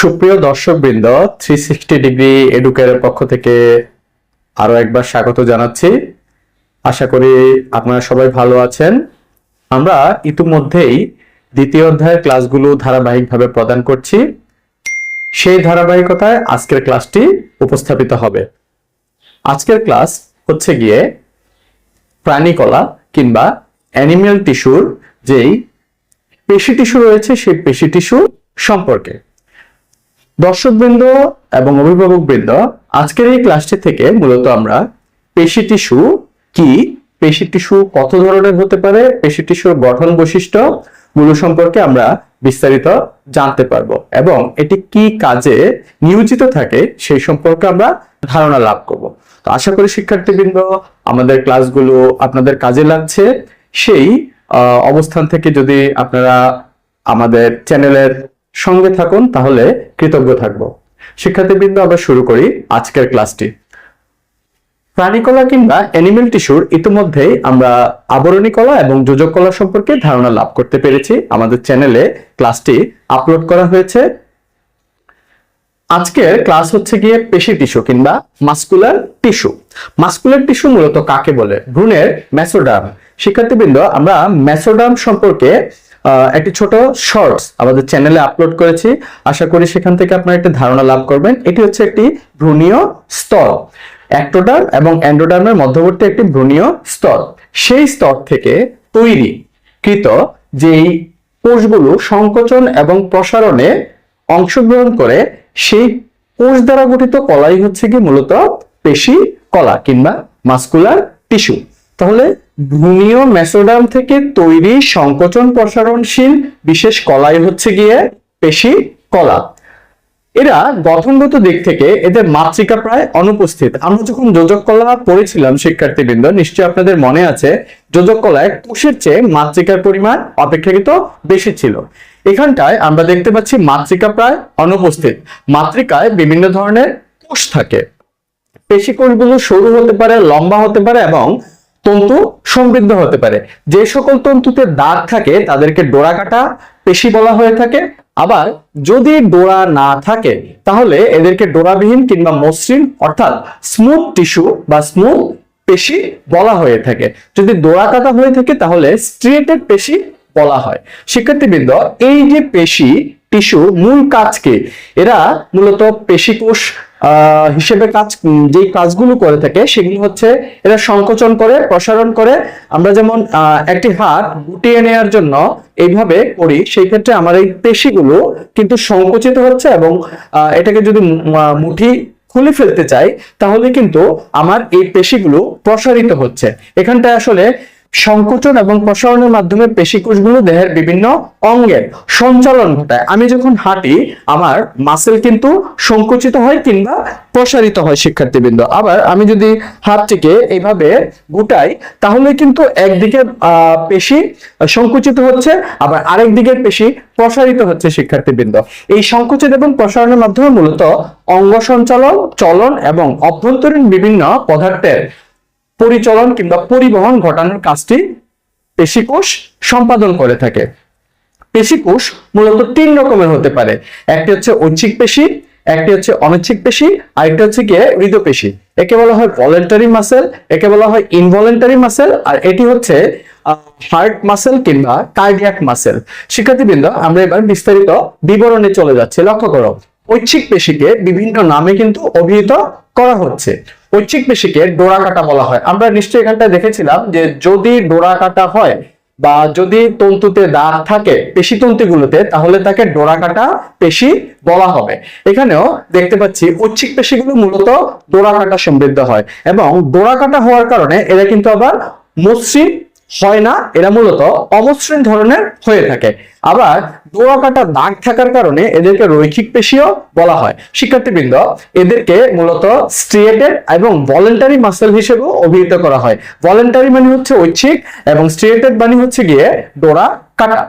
সুপ্রিয় দর্শকবৃন্দ three sixty degree এডুকের পক্ষ থেকে আরও একবার স্বাগত জানাচ্ছি। আশা করি আপনারা সবাই ভালো আছেন। আমরা ইতিমধ্যেই দ্বিতীয় অধ্যায়ের ক্লাসগুলো ধারাবাহিকভাবে প্রদান করছি। সেই ধারাবাহিকতায় আজকের ক্লাসটি উপস্থাপিত হবে। আজকের ক্লাস হচ্ছে গিয়ে প্রাণীকলা কিংবা অ্যানিমেল টিস্যুর যেই পেশি টিস্যু রয়েছে, সেই পেশি টিস্যু সম্পর্কে। দর্শকবৃন্দ এবং অভিভাবকবৃন্দ, আজকের এই ক্লাসটি থেকে মূলত আমরা পেশি টিস্যু কি? পেশি টিস্যু কত ধরনের হতে পারে? পেশি টিস্যুর গঠন বৈশিষ্ট্যগুলো সম্পর্কে আমরা বিস্তারিত জানতে পারব। এবং এটি কি কাজে নিয়োজিত থাকে সেই সম্পর্কে আমরা ধারণা লাভ করব। তো আশা করি শিক্ষার্থীবৃন্দ, আমাদের ক্লাসগুলো আপনাদের কাজে লাগছে। সেই অবস্থান থেকে যদি আপনারা আমাদের চ্যানেলের সঙ্গে থাকুন, তাহলে কৃতজ্ঞ থাকব। শিক্ষার্থীবৃন্দ, আমরা শুরু করি আজকের ক্লাসটি। প্রাণীকলা কিংবা অ্যানিমেল টিস্যুর ইতিমধ্যেই আমরা আবরণী কলা এবং যোজক কলা সম্পর্কে ধারণা লাভ করতে পেরেছি। আমাদের চ্যানেলে ক্লাসটি আপলোড করা হয়েছে। আজকের ক্লাস হচ্ছে গিয়ে পেশি টিস্যু কিংবা মাস্কুলার টিস্যু মাস্কুলার টিস্যু মূলত কাকে বলে? ভ্রূণের মেসোডার্ম। শিক্ষার্থীবৃন্দ, আমরা মেসোডার্ম সম্পর্কে একটি ছোট শর্টস আমাদের চ্যানেলে আপলোড করেছি। আশা করি সেখান থেকে আপনারা একটা ধারণা লাভ করবেন। এটি হচ্ছে একটি ভ্রূণীয় স্তর অ্যাক্টোডার্ম এবং অ্যান্ডোডার্মের মধ্যবর্তী একটি ভ্রূণীয় স্তর সেই স্তর থেকে তৈরি কৃত যেই কোষগুলো সংকোচন এবং প্রসারণে অংশগ্রহণ করে, সেই কোষ দ্বারা গঠিত কলাই হচ্ছে কি মূলত পেশি কলা কিংবা মাস্কুলার টিস্যু। তাহলে ভ্রূণীয় মেসোডাম থেকে তৈরি সংকোচন প্রসারণশীল, বিশেষ কলাই হচ্ছে গিয়ে পেশি কলা। এরা গঠনগত দিক থেকে এদের মাতৃকা প্রায় অনুপস্থিত। আমরা যখন যোজক কলা পড়েছিলাম, শিক্ষার্থীবৃন্দ, নিশ্চয়ই আপনাদের মনে আছে, যোজক কলায় কোষের চেয়ে মাতৃকার পরিমাণ অপেক্ষাকৃত বেশি ছিল। এখানটায় আমরা দেখতে পাচ্ছি মাতৃকা প্রায় অনুপস্থিত। মাতৃকায় বিভিন্ন ধরনের কোষ থাকে। পেশি কোষগুলো সরু হতে পারে, লম্বা হতে পারে এবং তন্তু সমৃদ্ধ হতে পারে। যে সকল তন্তুতে দাগ থাকে, তাদেরকে ডোরা কাটা পেশি বলা হয়ে থাকে। আবার যদি ডোরা না থাকে, তাহলে এদেরকে ডোরাবিহীন কিংবা মসৃণ, অর্থাৎ স্মুথ টিস্যু বা স্মুথ পেশি বলা হয়ে থাকে। যদি ডোরা কাটা হয়ে থাকে, তাহলে স্ট্রিয়েটেড পেশি বলা হয়। শিক্ষার্থীবৃন্দ, এই যে পেশি টিস্যু মূল কাজকে, এরা মূলত পেশিকোষ হিসেবে কাজ যেই কাজগুলো করে থাকে সেগুলো হচ্ছে এরা সংকোচন করে, প্রসারণ করে। আমরা যেমন একটি হাত গুটিয়ে নেওয়ার জন্য এইভাবে করি, সেই ক্ষেত্রে আমার এই পেশিগুলো কিন্তু সংকুচিত হচ্ছে এবং এটাকে যদি মুঠি খুলে ফেলতে চাই, তাহলে কিন্তু আমার এই পেশিগুলো প্রসারিত হচ্ছে। এখানটায় আসলে সংকোচন এবং প্রসারণের মাধ্যমে পেশিকোষগুলো দেহের বিভিন্ন অঙ্গের সঞ্চালন ঘটায়। আমি যখন হাঁটি, আমার মাসেল কিন্তু সংকুচিত হয় কিংবা প্রসারিত হয় শিক্ষার্থীবৃন্দ। আবার আমি যদি হাতটিকে এইভাবে গুটাই, তাহলে কিন্তু একদিকে পেশি সংকুচিত হচ্ছে, আবার আরেক দিকের পেশি প্রসারিত হচ্ছে শিক্ষার্থীবৃন্দ। এই সংকুচিত এবং প্রসারণের মাধ্যমে মূলত অঙ্গ সঞ্চালন, চলন এবং অভ্যন্তরীণ বিভিন্ন পদার্থের পরিচলন কিংবা পরিবহন ঘটানোর কাজটি পেশিকোষ সম্পাদন করে থাকে। পেশিকোষ মূলত তিন রকমের হতে পারে। একটি হচ্ছে ঐচ্ছিক পেশি, একটি হচ্ছে অনৈচ্ছিক পেশি আরেকটি হচ্ছে গিয়ে হৃদপেশি একে বলা হয় ভলেন্টারি মাসেল একে বলা হয় ইনভলেন্টারি মাসেল আর এটি হচ্ছে হার্ট মাসেল কিংবা কার্ডিয়াক মাসেল শিক্ষার্থীবৃন্দ, আমরা এবার বিস্তারিত বিবরণে চলে যাচ্ছি। লক্ষ্য করো, ঐচ্ছিক পেশিকে বিভিন্ন নামে কিন্তু অভিহিত করা হচ্ছে। ঐচ্ছিক পেশিকে ডোরা কাটা বলা হয়। আমরা নিশ্চয়ই এখানটায় দেখেছিলাম যে যদি ডোরা কাটা হয় বা যদি তন্তুতে দাগ থাকে পেশি তন্তুগুলোতে, তাহলে তাকে ডোরা কাটা পেশি বলা হবে। এখানেও দেখতে পাচ্ছি ঐচ্ছিক পেশিগুলো মূলত ডোরা কাটা সমৃদ্ধ হয় এবং ডোরা কাটা হওয়ার কারণে এরা কিন্তু আবার মসৃণ হয় না, এরা মূলত অমসৃণ ধরনের হয়ে থাকে। আবার দোয়া কাটা দাগ থাকার কারণে এদেরকে রৈখিক পেশিও বলা হয়। শিক্ষার্থীবৃন্দ, এদেরকে মূলত স্ট্রিয়েটেড এবং ভলেন্টারি মাসেল হিসেবেও অভিহিত করা হয়। ভলেন্টারি মানে হচ্ছে ঐচ্ছিক এবং স্ট্রিয়েটেড মানে হচ্ছে গিয়ে ডোরা কাটা।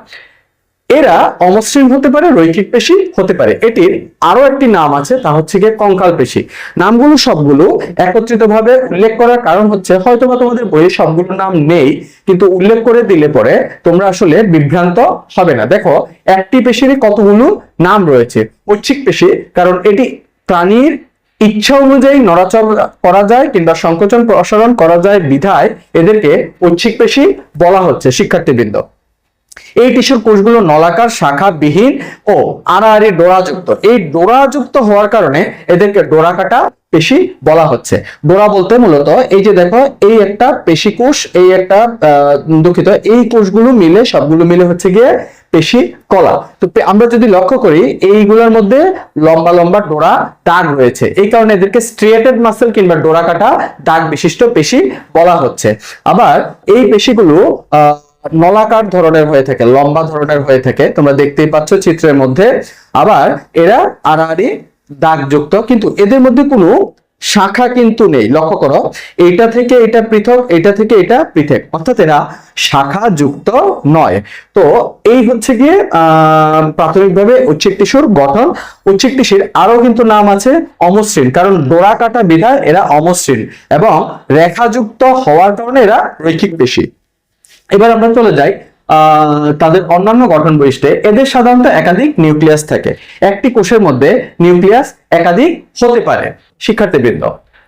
এরা অমসৃণ হতে পারে, রৈখিক পেশি হতে পারে। এটির আরও একটি নাম আছে, তা হচ্ছে গিয়ে কঙ্কাল পেশি। নামগুলো সবগুলো একত্রিত ভাবে উল্লেখ করার কারণ হচ্ছে, হয়তোবা তোমাদের বইয়ে সবগুলো নাম নেই, কিন্তু উল্লেখ করে দিলে পরে তোমরা আসলে বিভ্রান্ত হবে না। দেখো, একটি পেশির কতগুলো নাম রয়েছে? ঐচ্ছিক পেশি, কারণ এটি প্রাণীর ইচ্ছা অনুযায়ী নড়াচড়া করা যায় কিংবা সংকোচন প্রসারণ করা যায় বিধায় এদেরকে ঐচ্ছিক পেশি বলা হচ্ছে, শিক্ষার্থীবৃন্দ। এই টিস্যুর কোষগুলো নলাকার শাখা বিহীন ও আড়াআড়ি ডোরাযুক্ত। এই ডোরাযুক্ত হওয়ার কারণে এদেরকে ডোরা কাটা পেশি বলা হচ্ছে। ডোরা বলতে মূলত এই যে দেখো, এই একটা পেশি কোষ, এই একটা দুঃখিত, এই কোষগুলো মিলে, সবগুলো মিলে হচ্ছে গিয়ে পেশি কলা। তো আমরা যদি লক্ষ্য করি, এইগুলোর মধ্যে লম্বা লম্বা ডোরা দাগ রয়েছে। এই কারণে এদেরকে স্ট্রিয়েটেড মাসেল কিংবা ডোরা কাটা দাগ বিশিষ্ট পেশি বলা হচ্ছে। আবার এই পেশিগুলো, আহ নলাকার ধরনের হয়ে থাকে, লম্বা ধরনের হয়ে থাকে। তোমরা দেখতেই পাচ্ছ চিত্রের মধ্যে। আবার এরা আড়াআড়ি দাগযুক্ত, কিন্তু এদের মধ্যে কোনো শাখা কিন্তু নেই। লক্ষ্য করো এটা থেকে এটা পৃথক এটা থেকে এটা পৃথক। অর্থাৎ এরা শাখা যুক্ত নয়। তো এই হচ্ছে গিয়ে প্রাথমিকভাবে ঐচ্ছিক টিস্যুর গঠন। ঐচ্ছিক টিস্যুর আরও কিন্তু নাম আছে, অমসৃণ। কারণ ডোরা কাটা বিধায় এরা অমসৃণ এবং রেখাযুক্ত হওয়ার কারণে এরা রৈখিক পেশি। এবার আমরা চলে যাই তাদের অন্যান্য গঠন বৈশিষ্ট্যে। এদের সাধারণত একাধিক নিউক্লিয়াস থাকে। একটি কোষের মধ্যে নিউক্লিয়াস একাধিক হতে পারে, শিক্ষার্থীবৃন্দ।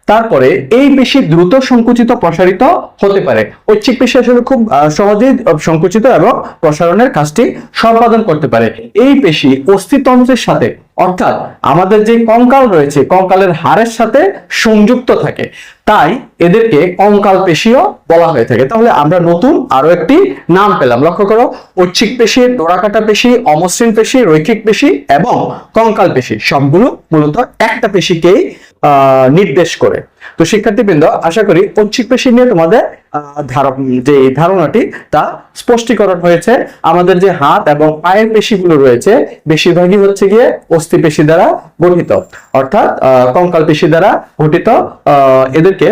তারপরে এই পেশি দ্রুত সংকুচিত প্রসারিত হতে পারে। ঐচ্ছিক পেশি আসলে খুব সহজেই সংকুচিত এবং প্রসারণের কাজটি সম্পাদন করতে পারে। এই পেশি অস্থিতন্ত্রের সাথে, অর্থাৎ আমাদের যে কঙ্কাল রয়েছে, কঙ্কালের হাড়ের সাথে সংযুক্ত থাকে, তাই এদেরকে কঙ্কাল পেশিও বলা হয়ে থাকে। তাহলে আমরা নতুন আরও একটি নাম পেলাম। লক্ষ্য করো, ঐচ্ছিক পেশি, ডোরাকাটা পেশি, অমসৃণ পেশি, রৈখিক পেশি এবং কঙ্কাল পেশি, সবগুলো মূলত একটা পেশিকেই নির্দেশ করে। তো শিক্ষার্থীবৃন্দ, আশা করি ঐচ্ছিক পেশি নিয়ে তোমাদের যে ধারণাটি, তা স্পষ্টীকরণ হয়েছে। আমাদের যে হাত এবং পায়ের পেশিগুলো রয়েছে, বেশিরভাগই হচ্ছে গিয়ে অস্থি পেশি দ্বারা গঠিত। অর্থাৎ কঙ্কাল পেশি দ্বারা গঠিত এদেরকে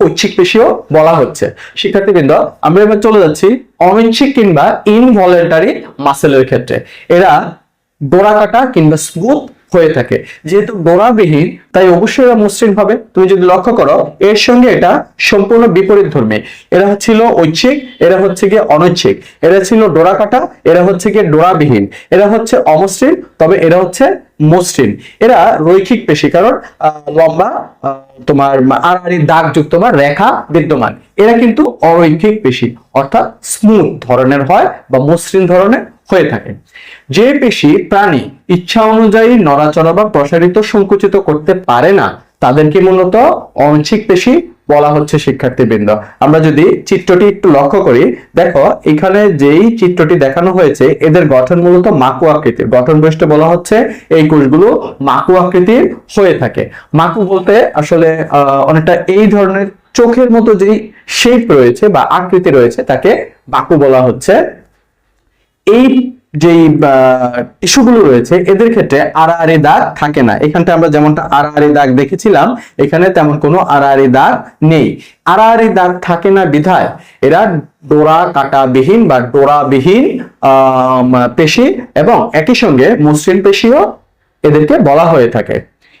ঐচ্ছিক পেশিও বলা হচ্ছে। শিক্ষার্থীবৃন্দ, আমরা এবার চলে যাচ্ছি অনৈচ্ছিক কিংবা ইনভলেন্টারি মাসেলের ক্ষেত্রে। এরা ডোরা কাটা কিংবা স্মুথ হয়ে থাকে। যেহেতু ডোরাবিহীন তাই অবশ্যই এরা মসৃণ হবে। তুমি যদি লক্ষ্য করো, এর সঙ্গে এটা সম্পূর্ণ বিপরীত ধর্মী। এরা ছিল ঐচ্ছিক, এরা হচ্ছে গিয়ে অনৈচ্ছিক। এরা ছিল ডোরা কাটা এরা হচ্ছে গিয়ে ডোরাবিহীন। এরা হচ্ছে অমসৃণ, তবে এরা হচ্ছে মসৃণ। এরা রৈখিক পেশি, কারণ লম্বা তোমার আড়াআড়ি দাগ যুক্ত বা রেখা বিদ্যমান। এরা কিন্তু অরৈখিক পেশি, অর্থাৎ স্মুথ ধরনের হয় বা মসৃণ ধরনের হয়ে থাকে। যে পেশি প্রাণী ইচ্ছা অনুযায়ী নড়াচড়া বা প্রসারিত সংকুচিত করতে পারে না, তাদেরকে মূলত অংশিক পেশি বলা হচ্ছে শিক্ষার্থীবৃন্দ। আমরা যদি চিত্রটি একটু লক্ষ্য করি, দেখো এখানে যেই চিত্রটি দেখানো হয়েছে, এদের গঠন মূলত মাকু আকৃতির। গঠন বৈশিষ্ট্য বলা হচ্ছে এই কোষগুলো মাকু আকৃতির হয়ে থাকে। মাকু বলতে আসলে অনেকটা এই ধরনের চোখের মতো যেই শেপ রয়েছে বা আকৃতি রয়েছে, তাকে মাকু বলা হচ্ছে এই যেই টিস্যুগুলো রয়েছে, এদের ক্ষেত্রে আড়াআড়ি দাগ থাকে না। এখানটা আমরা যেমনটা আড়াআড়ি দাগ দেখেছিলাম, এখানে তেমন কোনো আড়াআড়ি দাগ নেই। আড়াআড়ি দাগ থাকে না বিধায়। এরা ডোরা কাটাবিহীন বা ডোরাবিহীন পেশি এবং একই সঙ্গে মসৃণ পেশিও এদেরকে বলা হয়ে থাকে।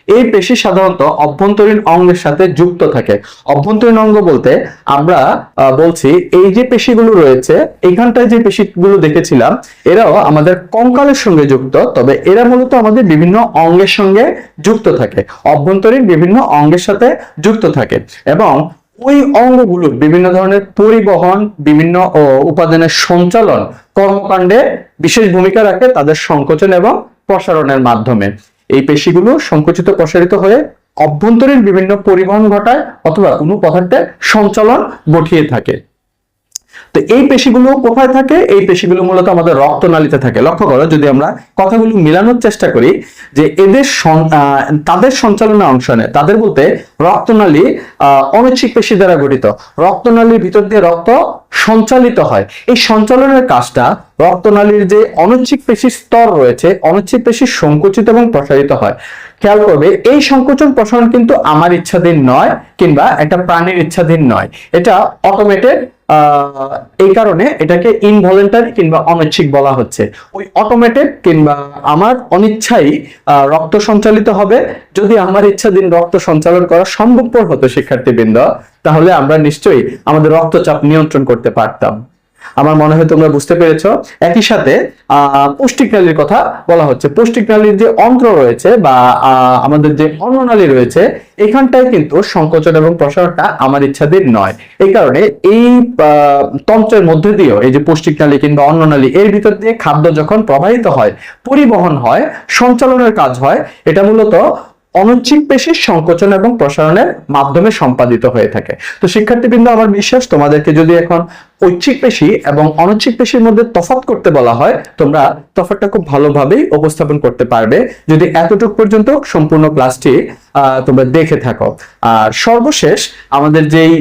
এই পেশি সাধারণত অভ্যন্তরীণ অঙ্গের সাথে যুক্ত থাকে। অভ্যন্তরীণ অঙ্গ বলতে আমরা বলছি এই যে পেশিগুলো রয়েছে এখানটায় যে পেশিগুলো দেখেছিলাম, এরাও আমাদের কঙ্কালের সঙ্গে যুক্ত, তবে এরা মূলত আমাদের বিভিন্ন অঙ্গের সঙ্গে যুক্ত থাকে। অভ্যন্তরীণ বিভিন্ন অঙ্গের সাথে যুক্ত থাকে এবং ওই অঙ্গগুলোর বিভিন্ন ধরনের পরিবহন, বিভিন্ন উপাদানের সঞ্চালন কর্মকাণ্ডে বিশেষ ভূমিকা রাখে তাদের সংকোচন এবং প্রসারণের মাধ্যমে। এই পেশিগুলো সংকুচিত প্রসারিত হয়ে অভ্যন্তরীণ বিভিন্ন পরিবহন ঘটায় অথবা কোনো পদার্থের সঞ্চালন ঘটিয়ে থাকে। তো এই পেশিগুলো কোথায় থাকে? এই পেশিগুলো মূলত আমাদের রক্তনালীতে থাকে। লক্ষ্য করো, যদি আমরা কথাগুলো মিলানোর চেষ্টা করি, যে এদের তাদের সঞ্চালনা অংশ নেয়। তাদের বলতে রক্তনালী অনৈচ্ছিক পেশি দ্বারা গঠিত। রক্তনালীর ভিতর দিয়ে রক্ত সঞ্চালিত হয়। এই সঞ্চালনের কাজটা রক্তনালীর যে অনৈচ্ছিক পেশির স্তর রয়েছে, অনৈচ্ছিক পেশি সংকুচিত এবং প্রসারিত হয়। খেয়াল করবে, এই সংকোচন প্রসারণ কিন্তু আমার ইচ্ছাধীন নয়, কিংবা একটা প্রাণীর ইচ্ছাধীন নয়। এটা অটোমেটেড এই কারণে এটাকে ইনভলেন্টারি কিংবা অনিচ্ছিক বলা হচ্ছে। ওই অটোমেটেড কিংবা আমার অনিচ্ছাই রক্ত সঞ্চালিত হবে। যদি আমার ইচ্ছা দিন রক্ত সঞ্চালন করা সম্ভবপর হতো, শিক্ষার্থীবৃন্দ, তাহলে আমরা নিশ্চয়ই আমাদের রক্তচাপ নিয়ন্ত্রণ করতে পারতাম। আমার মনে হয় তোমরা বুঝতে পেরেছ। একই সাথে পৌষ্টিক নালীর কথা বলা হচ্ছে। পৌষ্টিক নালীর যে অন্ত্র রয়েছে বা আমাদের যে অন্ননালী রয়েছে, এখানটায় কিন্তু সংকোচন এবং প্রসারণটা আমার ইচ্ছাধীন নয়। এই কারণে এই তন্ত্রের মধ্যে দিয়েও এই যে পৌষ্টিক নালী কিংবা অন্ননালী, এর ভিতর দিয়ে খাদ্য যখন প্রবাহিত হয়, পরিবহন হয়, সঞ্চালনের কাজ হয়, এটা মূলত অনৈচ্ছিক পেশির সংকোচন এবং প্রসারণের মাধ্যমে সম্পাদিত হয়ে থাকে। তো শিক্ষার্থীবৃন্দ, আমার বিশ্বাস তোমাদেরকে যদি এখন ঐচ্ছিক পেশি এবং অনৈচ্ছিক পেশির মধ্যে তফাত করতে বলা হয়, তোমরা তফাতটা খুব ভালোভাবেই উপস্থাপন করতে পারবে। যদি এতটুক পর্যন্ত সম্পূর্ণ ক্লাসটি তোমরা দেখে থাকো। আর সর্বশেষ আমাদের যেই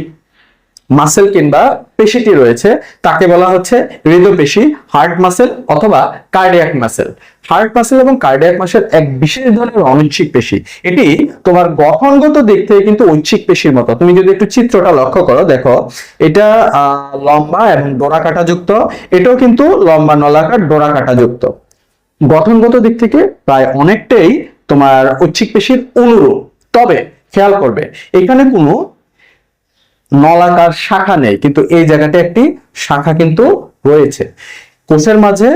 মাসেল কিংবা পেশিটি রয়েছে, তাকে বলা হচ্ছে হৃদপেশি হার্ট মাসেল অথবা কার্ডিয়াক মাসেল হার্ট মাসেল এবং কার্ডিয়াক মাসেল এক বিশেষ ধরনের অনৈচ্ছিক পেশি। এটি তোমার গঠনগত দিক থেকে কিন্তু ঐচ্ছিক পেশির মতো। তুমি যদি একটু চিত্রটা লক্ষ্য করো, দেখো, এটা লম্বা এবং ডোরা কাটা যুক্ত এটাও কিন্তু লম্বা নলাকার ডোরা কাটা যুক্ত গঠনগত দিক থেকে প্রায় অনেকটাই তোমার ঐচ্ছিক পেশির অনুরূপ। তবে, খেয়াল করবে, এখানে কোনো নলাকার শাখা নেই, কিন্তু এই জায়গাটা একটি শাখা কিন্তু রয়েছে। কোষের মাঝে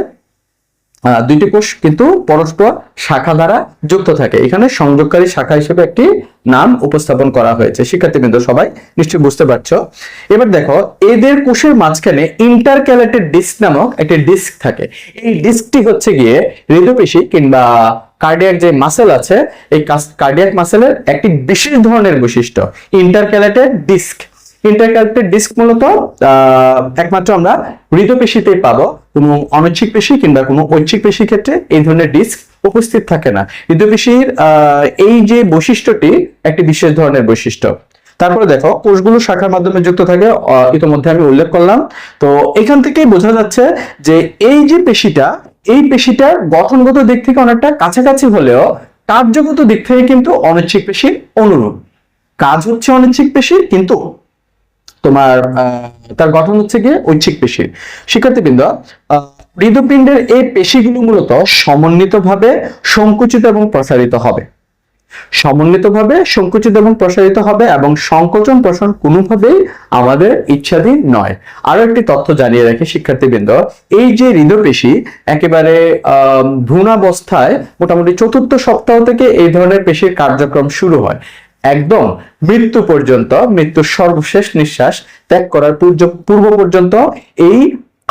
দুইটি কোষ কিন্তু পরস্পর শাখা দ্বারা যুক্ত থাকে। এখানে সংযোগকারী শাখা হিসেবে একটি নাম উপস্থাপন করা হয়েছে। শিক্ষার্থীবৃন্দ, সবাই নিশ্চয়ই বুঝতে পারছ। এবার দেখো, এদের কোষের মাঝখানে ইন্টারক্যালেটেড ডিস্ক নামক একটি ডিস্ক থাকে। এই ডিস্কটি হচ্ছে গিয়ে হৃদপেশি কিংবা কার্ডিয়াক যে মাসেল আছে, এই কার্ডিয়াক মাসেলের একটি বিশেষ ধরনের বৈশিষ্ট্য, ইন্টারক্যালেটেড ডিস্ক। ইন্টারক্যালেটেড ডিস্ক মূলত একমাত্র আমরা হৃদপেশিতেই পাবো। কোনো অনৈচ্ছিক পেশি কিংবা কোনো ঐচ্ছিক পেশির ক্ষেত্রে এই ধরনের ডিস্ক উপস্থিত থাকে না। হৃদপেশির আহ, এই যে বৈশিষ্ট্যটি একটি বিশেষ ধরনের বৈশিষ্ট্য। তারপরে দেখো কোষগুলো শাখার মাধ্যমে যুক্ত থাকে ইতোমধ্যে আমি উল্লেখ করলাম। তো এখান থেকেই বোঝা যাচ্ছে যে এই যে পেশিটা এই পেশিটার গঠনগত দিক থেকে অনেকটা কাছাকাছি হলেও কার্যগত দিক থেকে কিন্তু অনৈচ্ছিক পেশির অনুরূপ। কাজ হচ্ছে অনৈচ্ছিক পেশির কিন্তু তোমার তার গঠন হচ্ছে গিয়ে ঐচ্ছিক পেশি। শিক্ষার্থীবৃন্দ হৃদপিণ্ডের এই পেশিগুলো মূলত সমন্বিতভাবে সংকুচিত এবং প্রসারিত হবে। সমন্বিতভাবে সংকুচিত এবং প্রসারিত হবে এবং সংকোচন প্রসারণ কোনোভাবেই আমাদের ইচ্ছাধীন নয়। আরও একটি তথ্য জানিয়ে রাখি শিক্ষার্থীবৃন্দ এই যে হৃদপেশি একেবারে আহ, ভ্রূণাবস্থায় মোটামুটি চতুর্থ সপ্তাহ থেকে এই ধরনের পেশির কার্যক্রম শুরু হয়। একদম মৃত্যু পর্যন্ত, মৃত্যুর সর্বশেষ নিঃশ্বাস ত্যাগ করার পূর্ব পর্যন্ত এই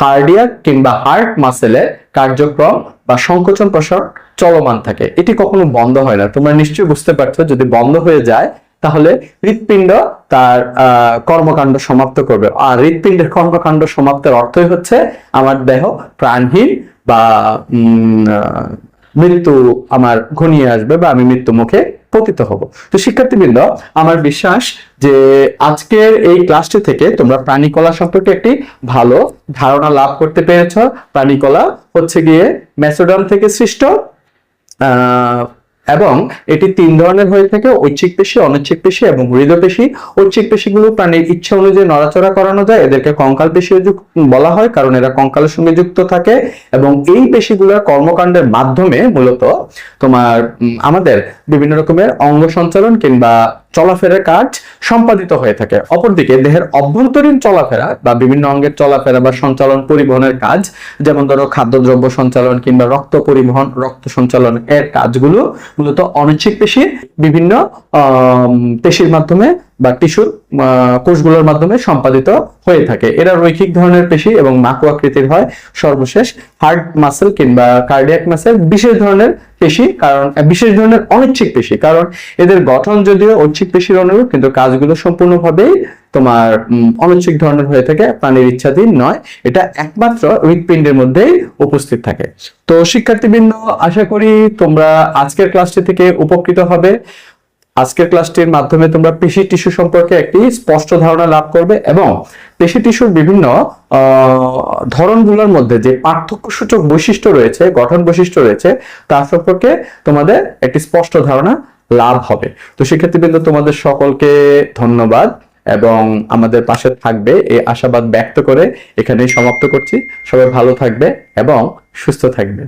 কার্ডিয়াক কিংবা হার্ট মাসেলের কার্যক্রম বা সংকোচন প্রসার চলমান থাকে। এটি কখনো বন্ধ হয় না। তোমরা নিশ্চয়ই বুঝতে পারছ, যদি বন্ধ হয়ে যায়, তাহলে হৃৎপিণ্ড তার কর্মকাণ্ড সমাপ্ত করবে। আর হৃৎপিণ্ডের কর্মকাণ্ড সমাপ্তের অর্থই হচ্ছে আমার দেহ প্রাণহীন বা মৃত্যু আমার ঘনিয়ে আসবে বা আমি মৃত্যু মুখে পতিত হব। তো শিক্ষার্থীবৃন্দ, আমার বিশ্বাস যে আজকের এই ক্লাসটি থেকে তোমরা প্রাণীকলা সম্পর্কে একটি ভালো ধারণা লাভ করতে পেরেছ। প্রাণীকলা হচ্ছে গিয়ে মেসোডাম থেকে সৃষ্ট এবং এটি তিন ধরনের হয়ে থাকে, ঐচ্ছিক পেশি, অনৈচ্ছিক পেশি এবং হৃদপেশি ঐচ্ছিক পেশিগুলো প্রাণীর ইচ্ছা অনুযায়ী নড়াচড়া করানো যায়, এদেরকে কঙ্কাল পেশি বলা হয়, কারণ এরা কঙ্কালের সঙ্গে যুক্ত থাকে। এবং এই পেশিগুলোর কর্মকাণ্ডের মাধ্যমে মূলত তোমার আমাদের বিভিন্ন রকমের অঙ্গ সঞ্চালন কিংবা চলাফেরার কাজ সম্পাদিত হয়ে থাকে। অপরদিকে দেহের অভ্যন্তরীণ চলাফেরা বা বিভিন্ন অঙ্গের চলাফেরা বা সঞ্চালন পরিবহনের কাজ, যেমন ধরো খাদ্যদ্রব্য সঞ্চালন কিংবা রক্ত পরিবহন, রক্ত সঞ্চালন এর কাজগুলো মূলত অনৈচ্ছিক পেশির বিভিন্ন পেশির মাধ্যমে বা টিস্যুর কোষগুলোর মাধ্যমে সম্পাদিত হয়ে থাকে। এরা রৈখিক ধরনের পেশি এবং মাকু আকৃতির হয়। সর্বশেষ হার্ট মাসেল কিংবা কার্ডিয়াক মাসেল বিশেষ ধরনের পেশি, কারণ বিশেষ ধরনের অনৈচ্ছিক পেশি, কারণ এদের গঠন যদিও ঐচ্ছিক পেশির অনুরূপ, কিন্তু কাজগুলো সম্পূর্ণভাবেই তোমার অনৈচ্ছিক ধরনের হয়ে থাকে, প্রাণীর ইচ্ছাধীন নয়। এটা একমাত্র হৃৎপিণ্ডের মধ্যেই উপস্থিত থাকে। তো শিক্ষার্থীবৃন্দ, আশা করি তোমরা আজকের ক্লাসটি থেকে উপকৃত হবে। আজকের ক্লাসটির মাধ্যমে তোমরা পেশি টিস্যু সম্পর্কে একটি স্পষ্ট ধারণা লাভ করবে এবং পেশি টিস্যুর বিভিন্ন ধরনগুলোর মধ্যে যে পার্থক্যসূচক বৈশিষ্ট্য রয়েছে, গঠন বৈশিষ্ট্য রয়েছে তার সম্পর্কে তোমাদের একটি স্পষ্ট ধারণা লাভ হবে। তো শিক্ষার্থীবৃন্দ তোমাদের সকলকে ধন্যবাদ এবং আমাদের পাশে থাকবে এই আশাবাদ ব্যক্ত করে এখানেই সমাপ্ত করছি। সবাই ভালো থাকবে এবং সুস্থ থাকবে।